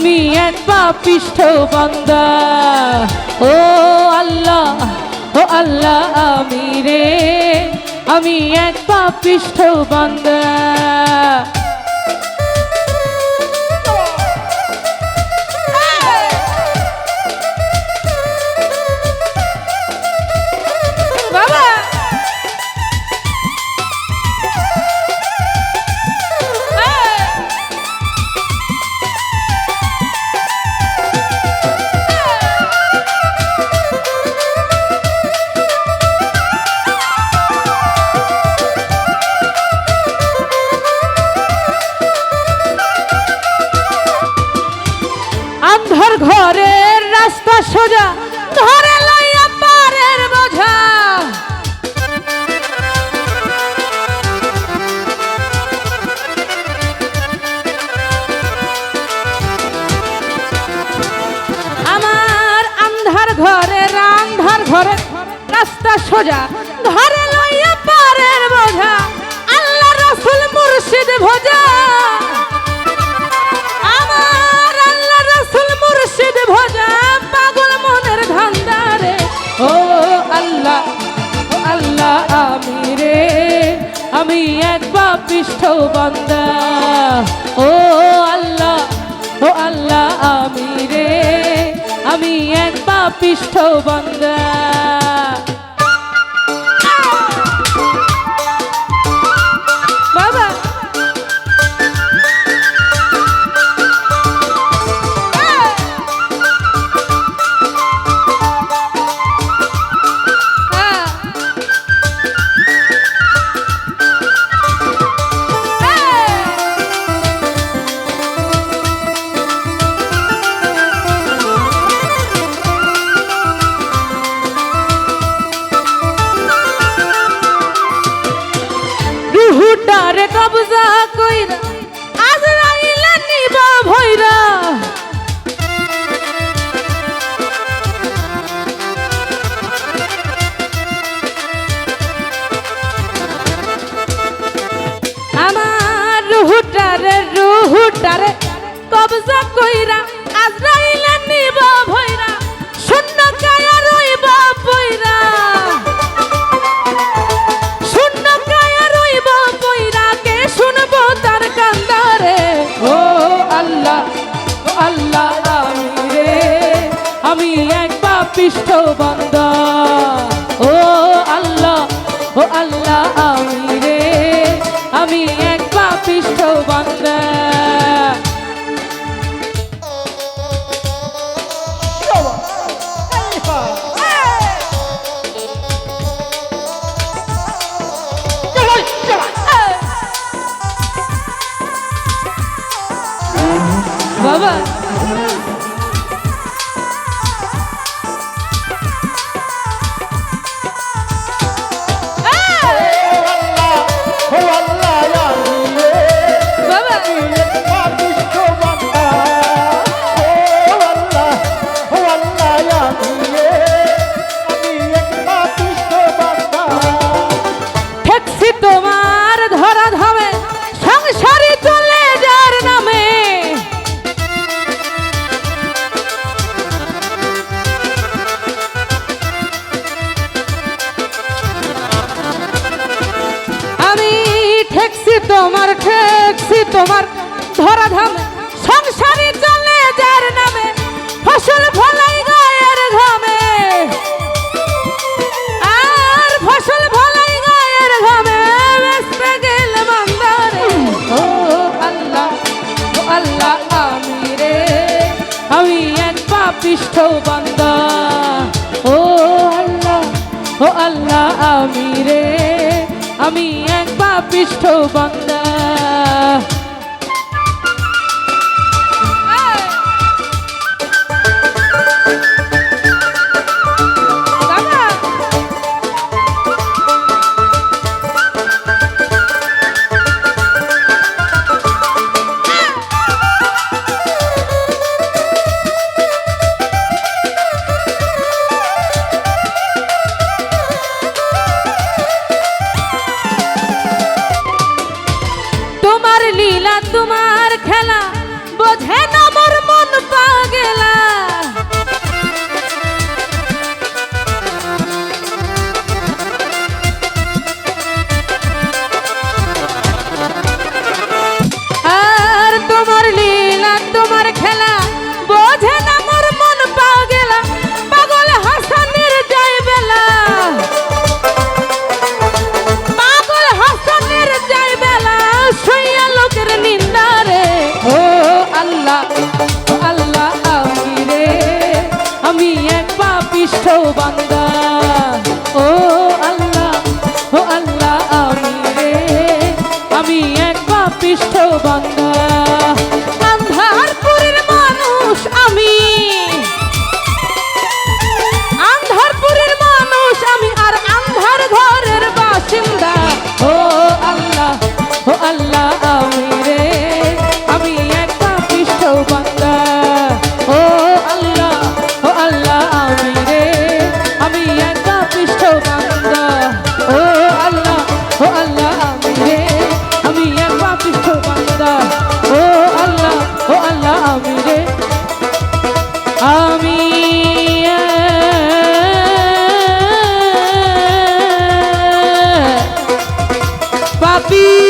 আমি এক পাপিষ্ঠ বান্দা। ও আল্লাহ ও আল্লাহ আমি রে। আমি এক পাপিষ্ঠ বান্দা। আন্ধার ঘরের রাস্তা সোজা, ধরে লইয়া পারের বোঝা। আমার আন্ধার ঘরের আন্ধার ঘরে রাস্তা সোজা ঘরে লইয়া পারের বোঝা। আল্লাহ রসুল মুর্শিদ ভোজা। আমি এক পাপিষ্ঠ বান্দা। ও আল্লাহ ও আল্লাহ আমি রে আমি এক পাপিষ্ঠ বান্দা। কইরা। আজরাইলে নিবা ভইরা। আমার রুহুটারে রুহুটারে কবজা কইরা এক পাপিষ্ঠ তোমার ঠেকছি তোমার ধরা ধামে সংসারে চলে যার নামে, ফসল ফলাই গায়ের ঘামে। আর ফসল ফলাই গায়ের ঘামে বেসতে গেল মান্দারে ও আল্লাহ ও আল্লাহ, আমি রে, আমি এক পাপিষ্ঠ বান্দা। ও আল্লাহ ও আল্লাহ, আমি রে, আমি এক পাপিষ্ঠ বান্দা বান্দা। ও আল্লাহ আল্লাহ আমি এক পাপিষ্ঠ বান্দা। Peace.